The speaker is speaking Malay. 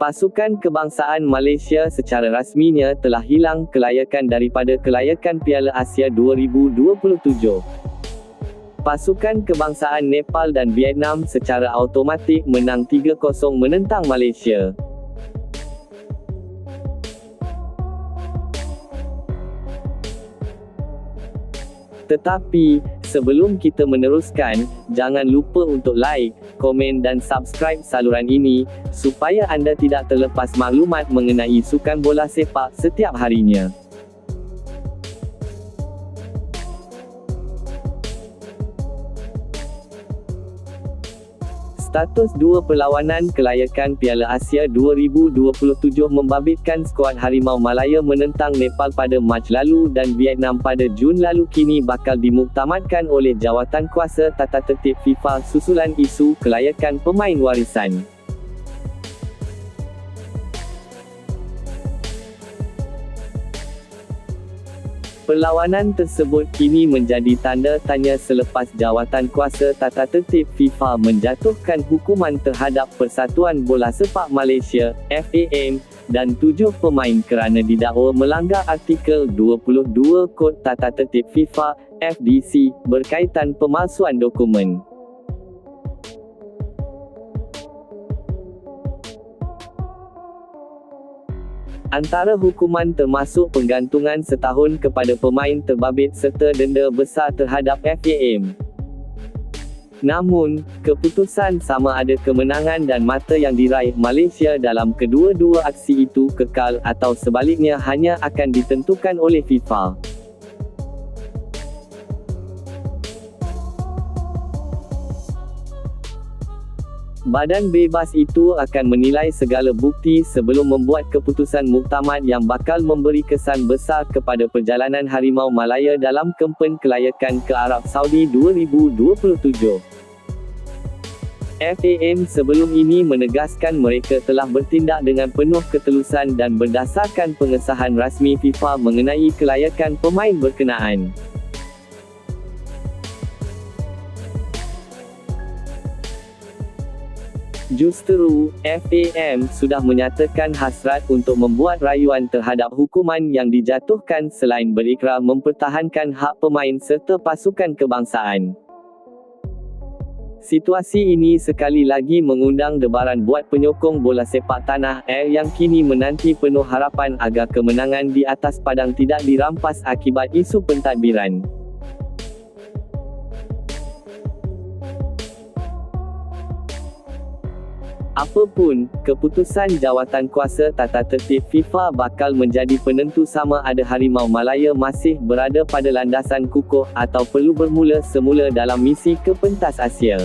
Pasukan Kebangsaan Malaysia secara rasminya telah hilang kelayakan daripada kelayakan Piala Asia 2027. Pasukan kebangsaan Nepal dan Vietnam secara automatik menang 3-0 menentang Malaysia. Tetapi, sebelum kita meneruskan, jangan lupa untuk like, komen dan subscribe saluran ini, supaya anda tidak terlepas maklumat mengenai sukan bola sepak setiap harinya. Status dua perlawanan kelayakan Piala Asia 2027 membabitkan skuad Harimau Malaya menentang Nepal pada Mac lalu dan Vietnam pada Jun lalu kini bakal dimuktamadkan oleh Jawatan Kuasa Tata Tertib FIFA susulan isu kelayakan pemain warisan. Perlawanan tersebut kini menjadi tanda tanya selepas jawatan kuasa tata tertib FIFA menjatuhkan hukuman terhadap Persatuan Bola Sepak Malaysia, FAM, dan tujuh pemain kerana didakwa melanggar artikel 22 Kod Tata Tertib FIFA, FDC, berkaitan pemalsuan dokumen. Antara hukuman termasuk penggantungan setahun kepada pemain terbabit serta denda besar terhadap FAM. Namun, keputusan sama ada kemenangan dan mata yang diraih Malaysia dalam kedua-dua aksi itu kekal atau sebaliknya hanya akan ditentukan oleh FIFA. Badan bebas itu akan menilai segala bukti sebelum membuat keputusan muktamad yang bakal memberi kesan besar kepada perjalanan Harimau Malaya dalam kempen kelayakan ke Arab Saudi 2027. FAM sebelum ini menegaskan mereka telah bertindak dengan penuh ketelusan dan berdasarkan pengesahan rasmi FIFA mengenai kelayakan pemain berkenaan. Justeru, FAM sudah menyatakan hasrat untuk membuat rayuan terhadap hukuman yang dijatuhkan selain berikrar mempertahankan hak pemain serta pasukan kebangsaan. Situasi ini sekali lagi mengundang debaran buat penyokong bola sepak tanah air yang kini menanti penuh harapan agar kemenangan di atas padang tidak dirampas akibat isu pentadbiran. Apapun, keputusan jawatan kuasa tata tertib FIFA bakal menjadi penentu sama ada Harimau Malaya masih berada pada landasan kukuh atau perlu bermula semula dalam misi ke pentas Asia.